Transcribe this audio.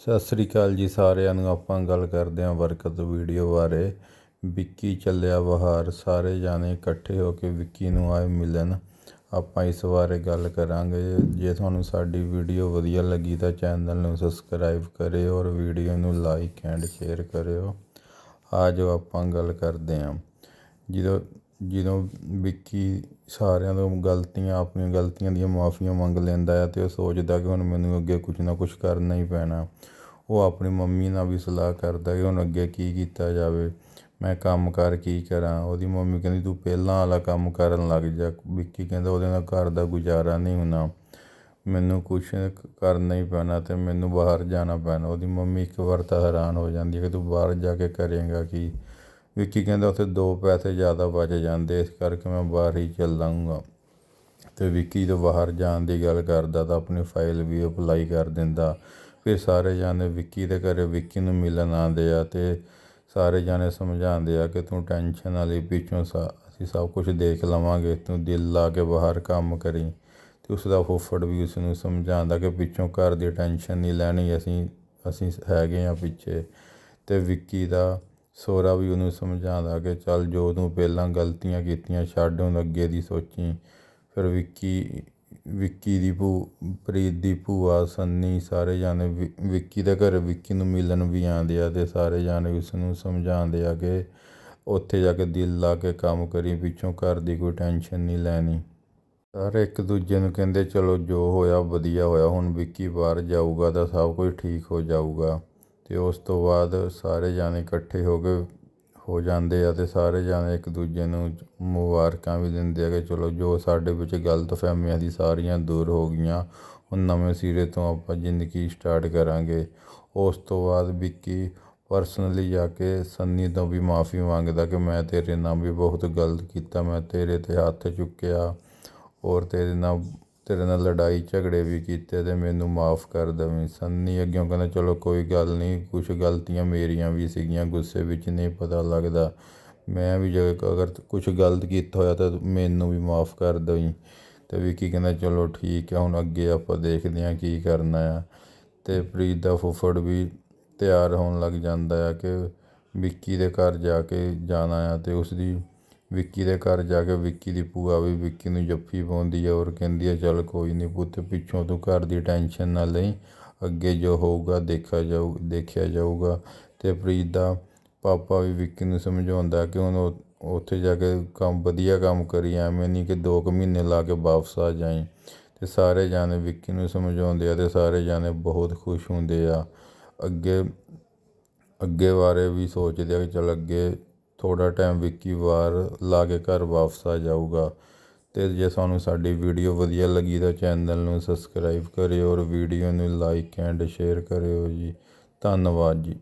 ਸਤਿ ਸ੍ਰੀ ਅਕਾਲ ਜੀ ਸਾਰਿਆਂ ਨੂੰ। ਆਪਾਂ ਗੱਲ ਕਰਦੇ ਹਾਂ ਬਰਕਤ ਵੀਡੀਓ ਬਾਰੇ। ਵਿੱਕੀ ਚੱਲਿਆ ਬਹਾਰ ਸਾਰੇ ਜਾਣੇ ਇਕੱਠੇ ਹੋ ਕੇ ਵਿੱਕੀ ਨੂੰ ਆਏ ਮਿਲਣ। ਆਪਾਂ ਇਸ ਬਾਰੇ ਗੱਲ ਕਰਾਂਗੇ। ਜੇ ਤੁਹਾਨੂੰ ਸਾਡੀ ਵੀਡੀਓ ਵਧੀਆ ਲੱਗੀ ਤਾਂ ਚੈਨਲ ਨੂੰ ਸਬਸਕ੍ਰਾਈਬ ਕਰਿਓ ਔਰ ਵੀਡੀਓ ਨੂੰ ਲਾਈਕ ਐਂਡ ਸ਼ੇਅਰ ਕਰਿਓ। ਆ ਜੋ ਆਪਾਂ ਗੱਲ ਕਰਦੇ ਹਾਂ। ਜਦੋਂ ਜਦੋਂ ਵਿੱਕੀ ਸਾਰਿਆਂ ਤੋਂ ਗਲਤੀਆਂ, ਆਪਣੀਆਂ ਗਲਤੀਆਂ ਦੀਆਂ ਮੁਆਫੀਆਂ ਮੰਗ ਲੈਂਦਾ ਹੈ ਅਤੇ ਉਹ ਸੋਚਦਾ ਕਿ ਹੁਣ ਮੈਨੂੰ ਅੱਗੇ ਕੁਝ ਨਾ ਕੁਝ ਕਰਨਾ ਹੀ ਪੈਣਾ। ਉਹ ਆਪਣੀ ਮੰਮੀ ਨਾਲ ਵੀ ਸਲਾਹ ਕਰਦਾ ਕਿ ਹੁਣ ਅੱਗੇ ਕੀ ਕੀਤਾ ਜਾਵੇ। ਮੈਂ ਕੰਮ ਕਾਰ ਕੀ ਕਰਾਂ? ਉਹਦੀ ਮੰਮੀ ਕਹਿੰਦੀ, ਤੂੰ ਪਹਿਲਾਂ ਵਾਲਾ ਕੰਮ ਕਰਨ ਲੱਗ ਜਾ। ਵਿੱਕੀ ਕਹਿੰਦਾ, ਉਹਦੇ ਨਾਲ ਘਰ ਦਾ ਗੁਜ਼ਾਰਾ ਨਹੀਂ ਹੋਣਾ। ਮੈਨੂੰ ਕੁਛ ਕਰਨਾ ਹੀ ਪੈਣਾ ਅਤੇ ਮੈਨੂੰ ਬਾਹਰ ਜਾਣਾ ਪੈਣਾ। ਉਹਦੀ ਮੰਮੀ ਇੱਕ ਵਾਰ ਤਾਂ ਹੈਰਾਨ ਹੋ ਜਾਂਦੀ ਹੈ ਕਿ ਤੂੰ ਬਾਹਰ ਜਾ ਕੇ ਕਰੇਂਗਾ ਕੀ? ਵਿੱਕੀ ਕਹਿੰਦਾ, ਉੱਥੇ ਦੋ ਪੈਸੇ ਜ਼ਿਆਦਾ ਬਚ ਜਾਂਦੇ, ਇਸ ਕਰਕੇ ਮੈਂ ਬਾਹਰ ਹੀ ਚੱਲਾਂਗਾ। ਤੇ ਵਿੱਕੀ ਤੋਂ ਬਾਹਰ ਜਾਣ ਦੀ ਗੱਲ ਕਰਦਾ ਤਾਂ ਆਪਣੀ ਫਾਈਲ ਵੀ ਅਪਲਾਈ ਕਰ ਦਿੰਦਾ। ਫਿਰ ਸਾਰੇ ਜਾਣੇ ਵਿੱਕੀ ਦੇ ਘਰੇ, ਵਿੱਕੀ ਨੂੰ ਮਿਲਣ ਆਉਂਦੇ ਆ ਤੇ ਸਾਰੇ ਜਾਣੇ ਸਮਝਾਉਂਦੇ ਆ ਕਿ ਤੂੰ ਟੈਨਸ਼ਨ ਵਾਲੀ ਪਿੱਛੋਂ ਸਾ, ਅਸੀਂ ਸਭ ਕੁਝ ਦੇਖ ਲਵਾਂਗੇ, ਤੂੰ ਦਿਲ ਲਾ ਕੇ ਬਾਹਰ ਕੰਮ ਕਰੀ। ਤੇ ਉਸ ਦਾ ਫੁੱਫੜ ਵੀ ਉਸ ਨੂੰ ਸਮਝਾਉਂਦਾ ਕਿ ਪਿੱਛੋਂ ਘਰ ਦੀ ਟੈਨਸ਼ਨ ਨਹੀਂ ਲੈਣੀ, ਅਸੀਂ ਅਸੀਂ ਹੈਗੇ ਆ ਪਿੱਛੇ। ਤੇ ਵਿੱਕੀ ਦਾ ਸੋਹਰਾ ਵੀ ਉਹਨੂੰ ਸਮਝਾਉਂਦਾ ਕਿ ਚੱਲ ਜੋ ਤੂੰ ਪਹਿਲਾਂ ਗਲਤੀਆਂ ਕੀਤੀਆਂ ਛੱਡ ਹੁਣ ਅੱਗੇ ਦੀ ਸੋਚੀ। ਫਿਰ ਵਿੱਕੀ ਵਿੱਕੀ ਦੀ ਭੂ, ਪ੍ਰੀਤ ਦੀ ਭੂਆ, ਸੰਨੀ ਸਾਰੇ ਜਾਣੇ ਵਿ- ਵਿੱਕੀ ਦੇ ਘਰ ਵਿੱਕੀ ਨੂੰ ਮਿਲਣ ਵੀ ਆਉਂਦੇ ਆ ਤੇ ਸਾਰੇ ਜਾਣੇ ਉਸ ਨੂੰ ਸਮਝਾਉਂਦੇ ਆ ਕਿ ਉੱਥੇ ਜਾ ਕੇ ਦਿਲ ਲਾ ਕੇ ਕੰਮ ਕਰੀ, ਪਿੱਛੋਂ ਘਰ ਦੀ ਕੋਈ ਟੈਨਸ਼ਨ ਨਹੀਂ ਲੈਣੀ। ਸਾਰੇ ਇੱਕ ਦੂਜੇ ਨੂੰ ਕਹਿੰਦੇ, ਚਲੋ ਜੋ ਹੋਇਆ ਵਧੀਆ ਹੋਇਆ, ਹੁਣ ਵਿੱਕੀ ਬਾਹਰ ਜਾਊਗਾ ਤਾਂ ਸਭ ਕੁਝ ਠੀਕ ਹੋ ਜਾਊਗਾ। ਅਤੇ ਉਸ ਤੋਂ ਬਾਅਦ ਸਾਰੇ ਜਾਣੇ ਇਕੱਠੇ ਹੋ ਕੇ ਹੋ ਜਾਂਦੇ ਆ ਅਤੇ ਸਾਰੇ ਜਾਣੇ ਇੱਕ ਦੂਜੇ ਨੂੰ ਮੁਬਾਰਕਾਂ ਵੀ ਦਿੰਦੇ ਆ ਕਿ ਚਲੋ ਜੋ ਸਾਡੇ ਵਿੱਚ ਗਲਤਫਹਿਮੀਆਂ ਦੀ ਸਾਰੀਆਂ ਦੂਰ ਹੋ ਗਈਆਂ, ਹੁਣ ਨਵੇਂ ਸਿਰੇ ਤੋਂ ਆਪਾਂ ਜ਼ਿੰਦਗੀ ਸਟਾਰਟ ਕਰਾਂਗੇ। ਉਸ ਤੋਂ ਬਾਅਦ ਵਿੱਕੀ ਪਰਸਨਲੀ ਜਾ ਕੇ ਸੰਨੀ ਤੋਂ ਵੀ ਮਾਫੀ ਮੰਗਦਾ ਕਿ ਮੈਂ ਤੇਰੇ ਨਾਲ ਵੀ ਬਹੁਤ ਗਲਤ ਕੀਤਾ, ਮੈਂ ਤੇਰੇ 'ਤੇ ਹੱਥ ਚੁੱਕਿਆ ਔਰ ਤੇਰੇ ਨਾਲ ਤੇਰੇ ਨਾਲ ਲੜਾਈ ਝਗੜੇ ਵੀ ਕੀਤੇ ਤੇ ਮੈਨੂੰ ਮਾਫ ਕਰ ਦੇਵੀਂ। ਸੰਨੀ ਅੱਗਿਓਂ ਕਹਿੰਦਾ, ਚਲੋ ਕੋਈ ਗੱਲ ਨਹੀਂ ਕੁਝ ਗਲਤੀਆਂ ਮੇਰੀਆਂ ਵੀ ਸੀਗੀਆਂ, ਗੁੱਸੇ ਵਿੱਚ ਨਹੀਂ ਪਤਾ ਲੱਗਦਾ। ਮੈਂ ਵੀ ਜੇ ਅਗਰ ਕੁਝ ਗਲਤ ਕੀਤਾ ਹੋਇਆ ਤਾਂ ਮੈਨੂੰ ਵੀ ਮਾਫ ਕਰ ਦਵੀਂ। ਤੇ ਵਿੱਕੀ ਕਹਿੰਦਾ, ਚਲੋ ਠੀਕ ਆ, ਹੁਣ ਅੱਗੇ ਆਪਾਂ ਦੇਖਦੇ ਹਾਂ ਕੀ ਕਰਨਾ ਆ। ਤੇ ਪ੍ਰੀਤ ਦਾ ਫੁੱਫੜ ਵੀ ਤਿਆਰ ਹੋਣ ਲੱਗ ਜਾਂਦਾ ਆ ਕਿ ਵਿੱਕੀ ਦੇ ਘਰ ਜਾ ਕੇ ਜਾਣਾ ਆ ਤੇ ਉਸ ਦੀ ਵਿੱਕੀ ਦੇ ਘਰ ਜਾ ਕੇ ਵਿੱਕੀ ਦੀ ਭੂਆ ਵੀ ਵਿੱਕੀ ਨੂੰ ਜੱਫੀ ਪਾਉਂਦੀ ਹੈ ਔਰ ਕਹਿੰਦੀ ਹੈ ਚੱਲ ਕੋਈ ਨਹੀਂ ਪੁੱਤ, ਪਿੱਛੋਂ ਤੂੰ ਘਰ ਦੀ ਟੈਨਸ਼ਨ ਨਾ ਲਈ, ਅੱਗੇ ਜੋ ਹੋਊਗਾ ਦੇਖਿਆ ਜਾਊ, ਦੇਖਿਆ ਜਾਊਗਾ। ਅਤੇ ਪ੍ਰੀਤ ਦਾ ਪਾਪਾ ਵੀ ਵਿੱਕੀ ਨੂੰ ਸਮਝਾਉਂਦਾ ਕਿ ਹੁਣ ਉਹ, ਉੱਥੇ ਜਾ ਕੇ ਕੰਮ, ਵਧੀਆ ਕੰਮ ਕਰੀ, ਐਵੇਂ ਨਹੀਂ ਕਿ ਦੋ ਕੁ ਮਹੀਨੇ ਲਾ ਕੇ ਵਾਪਸ ਆ ਜਾਈਂ। ਅਤੇ ਸਾਰੇ ਜਾਣੇ ਵਿੱਕੀ ਨੂੰ ਸਮਝਾਉਂਦੇ ਆ ਅਤੇ ਸਾਰੇ ਜਾਣੇ ਬਹੁਤ ਖੁਸ਼ ਹੁੰਦੇ ਆ। ਅੱਗੇ ਅੱਗੇ ਬਾਰੇ ਵੀ ਸੋਚਦੇ ਆ ਕਿ ਚੱਲ ਅੱਗੇ ਥੋੜ੍ਹਾ ਟਾਈਮ ਵਿੱਕੀ ਬਾਹਰ ਲਾ ਕੇ ਘਰ ਵਾਪਸ ਆ ਜਾਊਗਾ। ਅਤੇ ਜੇ ਤੁਹਾਨੂੰ ਸਾਡੀ ਵੀਡੀਓ ਵਧੀਆ ਲੱਗੀ ਤਾਂ ਚੈਨਲ ਨੂੰ ਸਬਸਕ੍ਰਾਈਬ ਕਰਿਓ ਔਰ ਵੀਡੀਓ ਨੂੰ ਲਾਈਕ ਐਂਡ ਸ਼ੇਅਰ ਕਰਿਓ ਜੀ। ਧੰਨਵਾਦ ਜੀ।